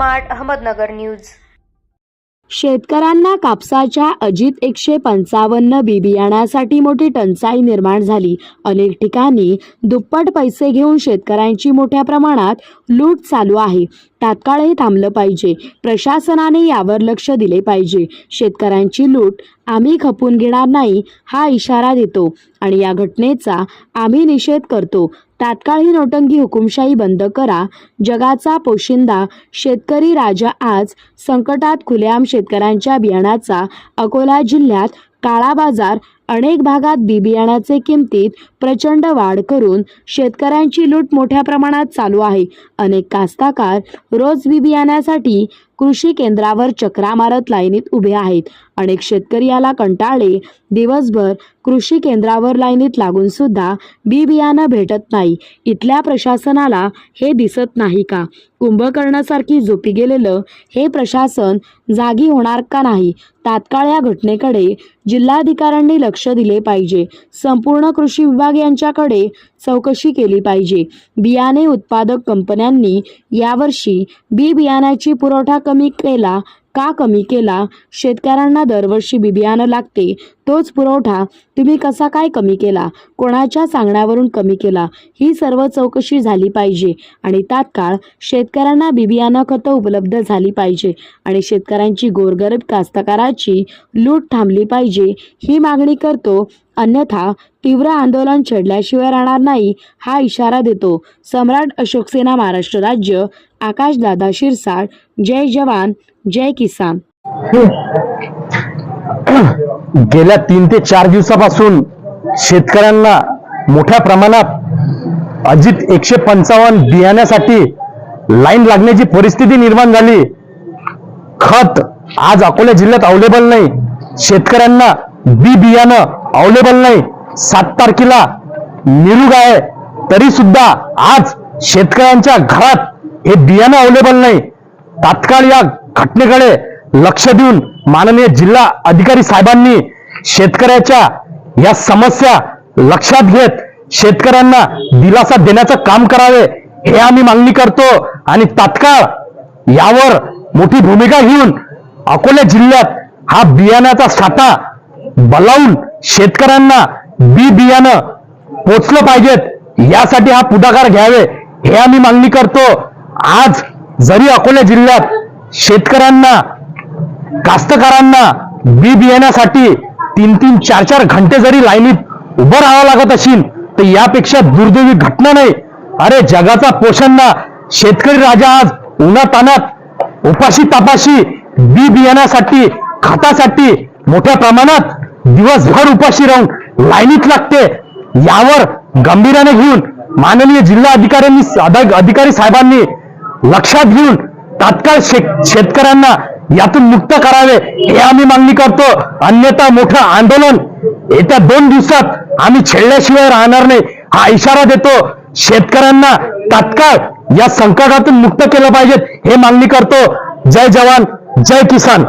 Smart Ahmednagar news. शेतकऱ्यांना कापसाच्या अजित एकशे पंचावन्न बी बियाण्यासाठी मोठी टंचाई निर्माण झाली. अनेक ठिकाणी दुप्पट पैसे घेऊन शेतकऱ्यांची मोठ्या प्रमाणात लूट चालू आहे. तात्काळ हे थांबलं पाहिजे. प्रशासनाने यावर लक्ष दिले पाहिजे. शेतकऱ्यांची लूट आम्ही खपून घेणार नाही हा इशारा देतो. आणि या घटनेचा आम्ही निषेध करतो. तात्काळ ही नोटंकी हुकुमशाही बंद करा. जगाचा पोशिंदा शेतकरी राजा आज संकटात खुलेआम शेतकऱ्यांच्या बियाणाचा अकोला जिल्ह्यात काळा बाजार अनेक भागात बी बियाण्याचे किमतीत प्रचंड वाढ करून शेतकऱ्यांची लूट मोठ्या प्रमाणात चालू आहे. अनेक कास्ताकार रोज बी बियाण्यासाठी कृषी केंद्रावर चक्रा मारत लाईनीत उभे आहेत. अनेक शेतकरी याला कंटाळले. दिवसभर कृषी केंद्रावर लाईनीत लागून सुद्धा बी बियाणं भेटत नाही. इथल्या प्रशासनाला हे दिसत नाही का? कुंभकर्णासारखी झोपी गेलेलं हे प्रशासन जागी होणार का नाही? तात्काळ या घटनेकडे जिल्हाधिकाऱ्यांनी लक्ष दिले पाहिजे. संपूर्ण कृषी विभाग यांच्याकडे चौकशी केली पाहिजे. बियाणे उत्पादक कंपन्यांनी यावर्षी बी बियाण्याची पुरवठा कमी केला का कमी केला? शेतकऱ्यांना दरवर्षी बी बियाणं लागते. तोच पुरवठा तुम्ही कसा काय कमी केला? कोणाच्या सांगण्यावरून कमी केला? ही सर्व चौकशी झाली पाहिजे आणि तात्काळ शेतकऱ्यांना बी बियाणं खतं उपलब्ध झाली पाहिजे आणि शेतकऱ्यांची गोरगरीब कास्तकाराची लूट थांबली पाहिजे ही मागणी करतो अन्यथा तीव्र आंदोलन छेडल्याशिवाय राहणार नाही हा इशारा देतो सम्राट अशोक सेना महाराष्ट्र राज्य आकाशदादा शिरसाट जय जवान जय किसान. गेल्या तीन ते चार दिवसापासून शेतकऱ्यांना मोठ्या प्रमाणात अजित एकशे पंचावन्न बियाण्यासाठी लाईन लागण्याची परिस्थिती निर्माण झाली. खत आज अकोला जिल्ह्यात अवेलेबल नाही. शेतकऱ्यांना बी बियाणं अवेलेबल नाही. सात तारखेला निरुग आहे. तरी सुद्धा आज शेतकऱ्यांच्या घरात हे बियाणं अवेलेबल नाही. तात्काळ या घटनेकडे लक्ष देऊन माननीय जिल्हा अधिकारी साहेबांनी शेतकऱ्याच्या या समस्या लक्षात घेत शेतकऱ्यांना दिलासा देण्याचं काम करावे हे आम्ही मागणी करतो आणि तात्काळ यावर मोठी भूमिका घेऊन अकोला जिल्ह्यात हा बियाण्याचा साठा बलावून शेतकऱ्यांना बी बियाणं पोचलं पाहिजेत. यासाठी हा पुढाकार घ्यावे हे आम्ही मागणी करतो. आज जरी अकोला जिल्ह्यात शेतकऱ्यांना कास्तकारांना बी बियाण्यासाठी तीन तीन चार चार घंटे जरी लाईनीत उभं राहावं लागत असेल तर यापेक्षा दुर्दैवी घटना नाही. अरे जगाचा पोषणना शेतकरी राजा आज उन्हातानात उपाशी तापाशी बी बियाण्यासाठी खतासाठी मोठ्या प्रमाणात दिवसभर उपाशी राहून लाईनीत लागते. यावर गंभीराने घेऊन माननीय जिल्हा अधिकाऱ्यांनी अधिकारी साहेबांनी लक्षात घेऊन तात्काळ शेतकऱ्यांना यातून मुक्त करावे हे आम्ही मागणी करतो. अन्यथा मोठं आंदोलन येत्या दोन दिवसात आम्ही छेडल्याशिवाय राहणार नाही हा इशारा देतो. शेतकऱ्यांना तात्काळ या संकटातून मुक्त केलं पाहिजे हे मागणी करतो. जय जवान जय किसान.